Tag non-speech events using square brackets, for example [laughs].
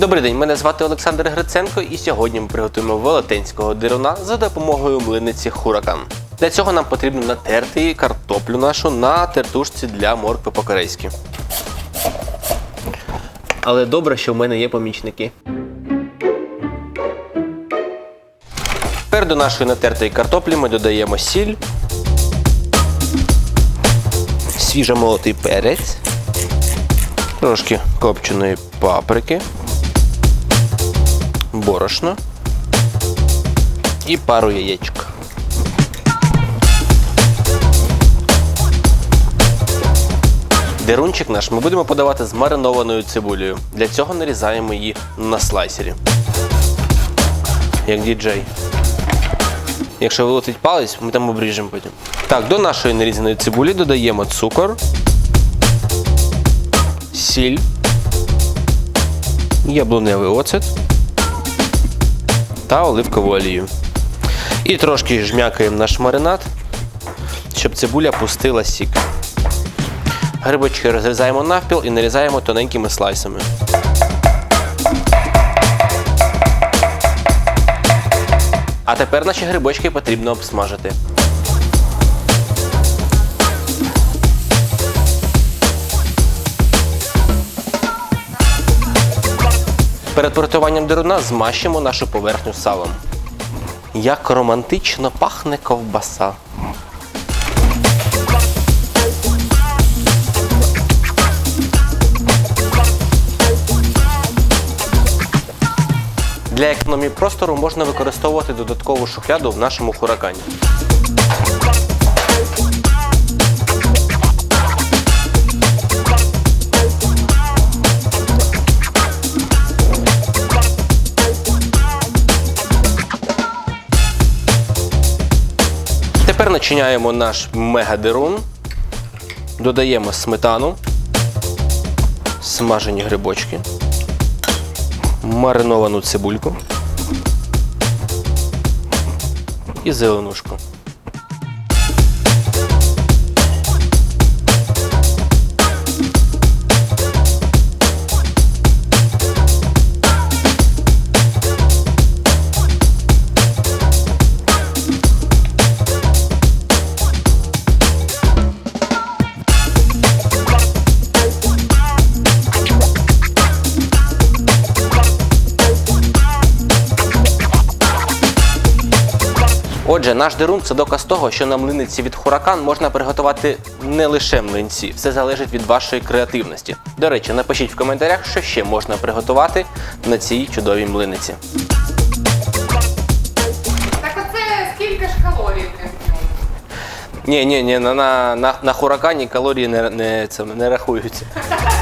Добрий день, мене звати Олександр Гриценко, і сьогодні ми приготуємо велетенського дируна за допомогою млиниці Хуракан. Для цього нам потрібно натерти картоплю нашу на тертушці для моркви по-корейськи. Але добре, що в мене є помічники. Тепер до нашої натертої картоплі ми додаємо сіль, свіжомолотий перець, трошки копченої паприки, борошно і пару яєчок. Дерунчик наш ми будемо подавати з маринованою цибулею. Для цього нарізаємо її на слайсері. Як діджей. Якщо вилетить палець, ми там обріжемо потім. Так, до нашої нарізаної цибулі додаємо цукор, сіль, яблуневий оцет та оливкову олію. І трошки жмякаємо наш маринад, щоб цибуля пустила сік. Грибочки розрізаємо навпіл і нарізаємо тоненькими слайсами. А тепер наші грибочки потрібно обсмажити. Перед приготуванням деруна змащимо нашу поверхню салом. Як романтично пахне ковбаса. Для економії простору можна використовувати додаткову шухляду в нашому хуракані. Тепер начиняємо наш мегадерун, додаємо сметану, смажені грибочки. Мариновану цибульку. І зеленушку. Отже, наш дерун це доказ того, що на млиниці від хуракан можна приготувати не лише млинці, все залежить від вашої креативності. До речі, напишіть в коментарях, що ще можна приготувати на цій чудовій млиниці. Так оце скільки ж калорій? Ні, ні, ні, на, на, на, на хуракані калорії не, не, це, не рахуються. [laughs]